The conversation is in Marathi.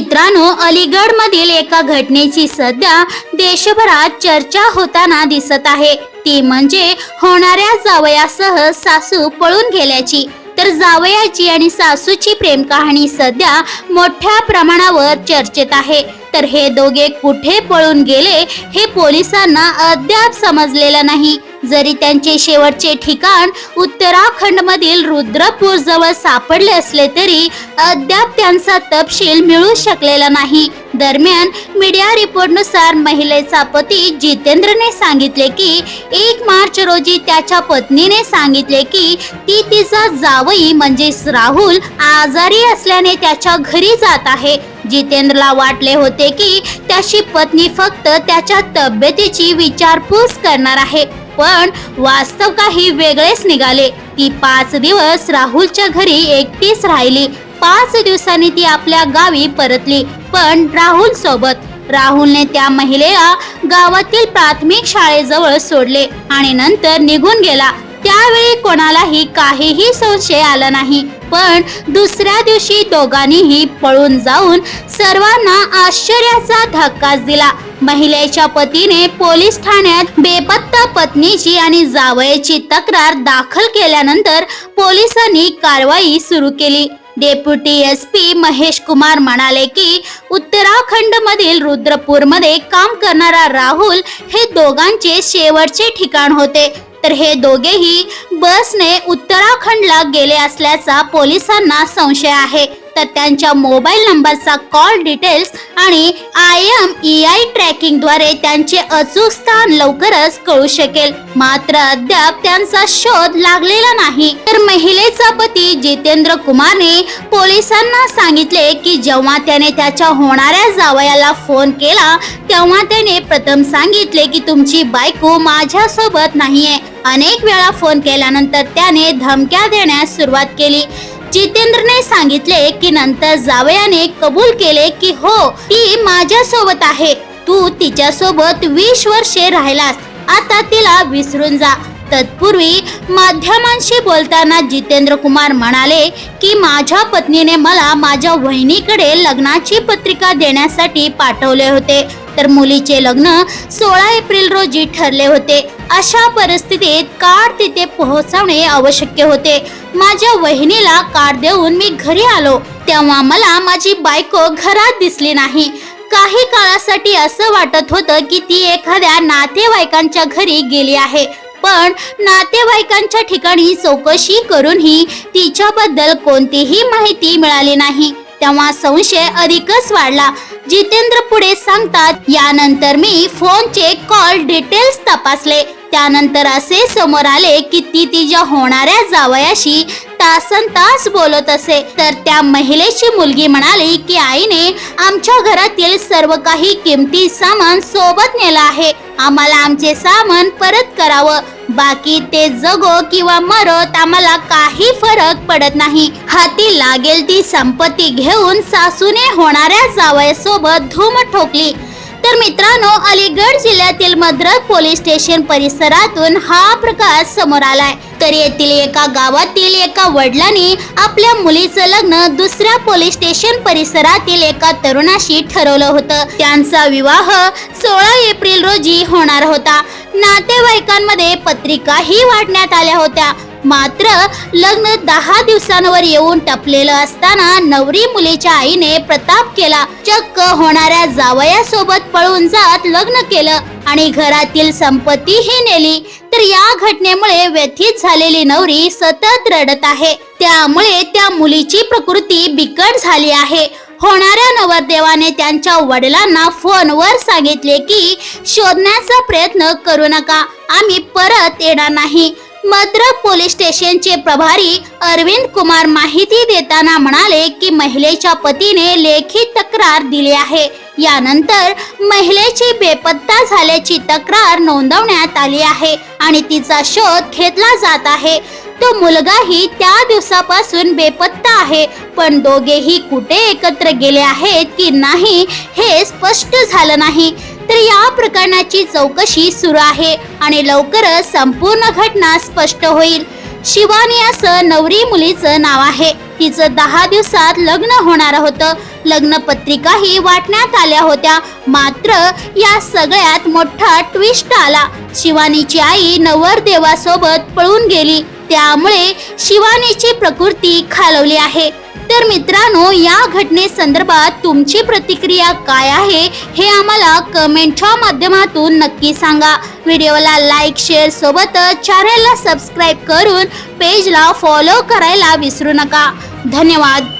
मित्रांनो अलीगड मधील एका घटनेची सध्या देशभरात चर्चा होताना दिसत आहे. ती म्हणजे होणाऱ्या जावयासह सासू पळून गेल्याची. तर जावयाची आणि सासूची प्रेम कहाणी सध्या मोठ्या प्रमाणावर चर्चेत आहे. तर हे दोघे कुठे पळून गेले हे पोलिसांना अद्याप समजलेलं नाही. जरी त्यांचे शेवटचे ठिकाण उत्तराखंड मधील रुद्रपूर जवळ सापडले असले तरी अद्याप त्यांचा तपशील मिळू शकलेला नाही. दरम्यान मीडिया रिपोर्टनुसार महिलेचा पती जितेंद्रने सांगितले की एक मार्च रोजी त्याच्या पत्नीने सांगितले की ती तिचा जावई म्हणजेच राहुल आजारी असल्याने त्याच्या घरी जात आहे. जितेंद्रला वाटले होते की त्याची पत्नी फक्त त्याच्या तब्येतीची विचारपूस करणार आहे. पण वास्तव काही वेगळेच निघाले. ती पाच दिवस राहुलच्या घरी एकटीच राहिली. पाच दिवसांनी ती आपल्या गावी परतली पण राहुल सोबत. राहुलने त्या महिलेला गावातील प्राथमिक शाळेजवळ सोडले आणि नंतर निघून गेला. त्यावेळी कोणालाही काहीही संशय आला नाही. पण दुसऱ्या दिवशी दोघांनीही पळून जाऊन सर्वांना आश्चर्याचा धक्काच दिला. महिलेच्या पतीने पोलीस ठाण्यात बेपत्ता पत्नीची आणि जावयाची तक्रार दाखल केल्यानंतर पोलिसांनी कारवाई सुरू केली. Deputy S P Mahesh Kumar म्हणाले की उत्तराखंड मधील रुद्रपूरमध्ये काम करणारा राहुल हे दोघांचे शेवटचे ठिकाण होते. तर हे दोघेही बसने उत्तराखंडला गेले असल्याचा पोलिसांना संशय आहे. तर त्यांच्या मोबाईल नंबरचा कॉल डिटेल्स आणि आय एम ई आय ट्रॅकिंगद्वारे त्यांचे अचूक स्थान लवकरच कळू शकेल. मात्र अद्याप त्यांचा शोध लागलेला नाही. तर महिलेचा पती जितेंद्र कुमारने पोलिसांना सांगितले की जेव्हा त्याने त्याच्या होणाऱ्या जावयाला फोन केला तेव्हा त्याने प्रथम सांगितले की तुमची बायको माझ्यासोबत नाहीये. अनेक वेळा फोन केल्यानंतर त्याने धमक्या देण्यास सुरुवात केली. जितेंद्रने सांगितले की नंतर जावयाने कबूल केले की हो ती माझ्या सोबत आहे. तू तिच्या सोबत वीस वर्षे राहिलास. आता तिला विसरून जा. तत्पूर्वी माध्यमांशी बोलताना जितेंद्र कुमार म्हणाले की माझ्या पत्नीने मला माझ्या वहिनीकडे लग्नाची पत्रिका देण्यासाठी पाठवले होते. तर मुलीचे लग्न सोळा एप्रिल रोजी ठरले होते. अशा परिस्थितीत कार तिथे पोहोचवणे आवश्यक होते. माझ्या वहिनीला कार्ड देऊन मी घरी आलो तेव्हा मला माझी बायको घरात दिसली नाही. काही काळासाठी असं वाटत होतं की ती एखाद्या नातेवाईकांच्या घरी गेली आहे पण नातेवाईकांच्या ठिकाणी चौकशी करूनही तिच्याबद्दल कोणतीही माहिती मिळाली नाही. तेव्हा संशय अधिकच वाढला. जितेंद्र पुढे सांगतात यानंतर मी फोनचे कॉल डिटेल्स तपासले. त्यानंतर असे समोर आले की ती तिच्या होणाऱ्या जावयाशी तासन तास बोलत असे. तर त्या महिलेची मुलगी म्हणाली की आईने आमच्या घरातील सर्व काही किमती सामान सोबत नेलं आहे. आम्हाला आमचे सामान परत करावं. बाकी ते जगो किंवा मरत आम्हाला काही फरक पडत नाही. हाती लागेल ती संपत्ती घेऊन सासूने होणाऱ्या जावयासोबत धूम ठोकली. तर मित्रांनो अलीगड जिल्ह्यातील मद्रक पोलीस स्टेशन परिसरातून हा प्रकार समोर आलाय. तर येथील एका गावातील एका वडिलांनी आपल्या मुलीचं लग्न दुसऱ्या पोलीस स्टेशन परिसरातील एका तरुणाशी ठरवलं होतं. त्यांचा विवाह सोळा एप्रिल रोजी होणार होता. नातेवाईकांमध्ये पत्रिकाही वाटण्यात आल्या होत्या. मात्र लग्न दहा दिवसांवर येऊन टपलेलं असताना नवरी मुलीच्या आईने प्रताप केला. चक्क होणाऱ्या जावयासोबत पळून जात लग्न केलं आणि घरातील संपत्तीही नेली. तर या घटनेमुळे व्यथित झालेली नवरी सतत रडत आहे. त्यामुळे त्या मुलीची प्रकृती बिकट झाली आहे. होणाऱ्या नवरदेवाने त्यांच्या वडिलांना फोनवर सांगितले की शोधण्याचा प्रयत्न करू नका. आम्ही परत येणार नाही. मात्र पोलीस स्टेशनचे प्रभारी अरविंद कुमार माहिती देताना म्हणाले की महिलेच्या पतीने लेखी तक्रार दिली आहे. यानंतर महिलेची बेपत्ता झाल्याची तक्रार नोंदवण्यात आली आहे आणि तिचा शोध घेतला जात आहे. तो मुलगाही त्या दिवसापासून बेपत्ता आहे पण दोघेही कुठे एकत्र गेले आहेत की नाही हे स्पष्ट झालं नाही. तर या प्रकरणाची चौकशी सुरू आहे आणि लवकरच संपूर्ण घटना स्पष्ट होईल. शिवानी असं नवरी मुलीचं नाव आहे. तिचं दहा दिवसात लग्न होणार होतं. लग्न पत्रिकाही वाटण्यात आल्या होत्या. मात्र या सगळ्यात मोठा ट्विस्ट आला. शिवानीची आई नवरदेवासोबत पळून गेली. त्यामुळे शिवानीची प्रकृती खालवली आहे. तर मित्रांनो या घटनेसंदर्भात तुमची प्रतिक्रिया काय आहे हे आम्हाला कमेंटच्या माध्यमातून नक्की सांगा. व्हिडिओला लाईक शेअर सोबतच चॅनलला सबस्क्राईब करून पेजला फॉलो करायला विसरू नका. धन्यवाद.